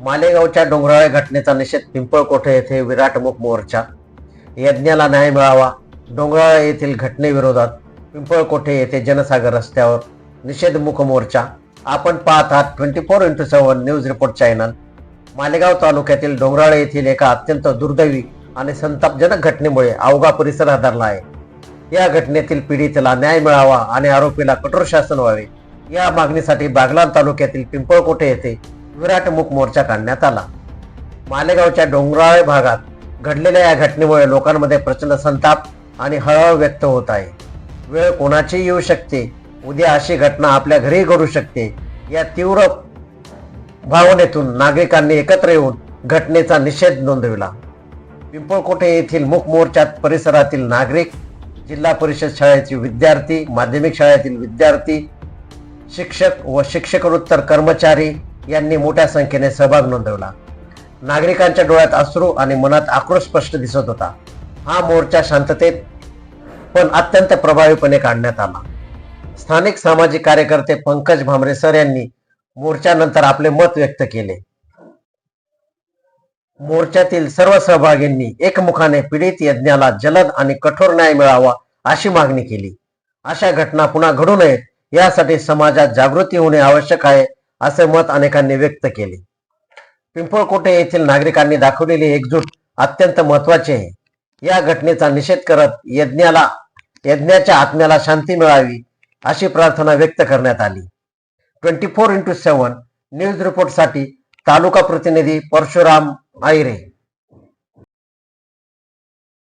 मालेगावच्या डोंगराळे घटनेचा निषेध पिंपळकोठे येथे विराटमुख मोर्चा. यज्ञाला न्याय मिळावा. डोंगराळे येथील घटनेविरोधात पिंपळकोठे येथे जनसागर रस्त्यावर निषेधमुख मोर्चा. आपण पाहत आहात twenty four into seven news report channel Malegaon तालुक्यातील डोंगराळे येथील एका अत्यंत दुर्दैवी आणि संतापजनक घटनेमुळे अवघा परिसर हादरला आहे. या घटनेतील पीडितेला न्याय मिळावा आणि आरोपीला कठोर शासन व्हावे. या मागणीसाठी बागलाण तालुक्यातील पिंपळकोठे येथे विराटमुख मोर्चा काढण्यात आला. मालेगावच्या डोंगराळ भागात घडलेल्या या घटनेमुळे लोकांमध्ये प्रचंड संताप आणि हळहळ व्यक्त होत आहे. वेळ कोणाची येऊ शकते. उद्या अशी घटना आपल्या घरी घडू शकते. या तीव्र भावनेतून नागरिकांनी एकत्र येऊन घटनेचा निषेध नोंदविला. पिंपळकोटे येथील मुख मोर्चात परिसरातील नागरिक जिल्हा परिषद शाळेतील विद्यार्थी माध्यमिक शाळेतील विद्यार्थी शिक्षक व शिक्षकोत्तर कर्मचारी यांनी मोठ्या संख्येने सहभाग नोंदवला. नागरिकांच्या डोळ्यात अश्रू आणि मनात आक्रोश स्पष्ट दिसत होता. हा मोर्चा शांततेत पण अत्यंत प्रभावीपणे काढण्यात आला. स्थानिक सामाजिक कार्यकर्ते पंकज भामरे सर यांनी मोर्चानंतर आपले मत व्यक्त केले. मोर्चातील सर्व सहभागींनी एकमुखाने पीडित यज्ञाला जलद आणि कठोर न्याय मिळावा अशी मागणी केली. अशा घटना पुन्हा घडू नयेत यासाठी समाजात जागृती होणे आवश्यक आहे असे मत अनेकांनी व्यक्त केले. पिंपळकोटे येथील नागरिकांनी दाखवलेली एकजूट अत्यंत महत्वाची आहे. या घटनेचा निषेध करत यज्ञाला यज्ञाच्या आत्म्याला शांती मिळावी अशी प्रार्थना व्यक्त करण्यात आली. Twenty four into seven news रिपोर्टसाठी तालुका प्रतिनिधी परशुराम आयरे.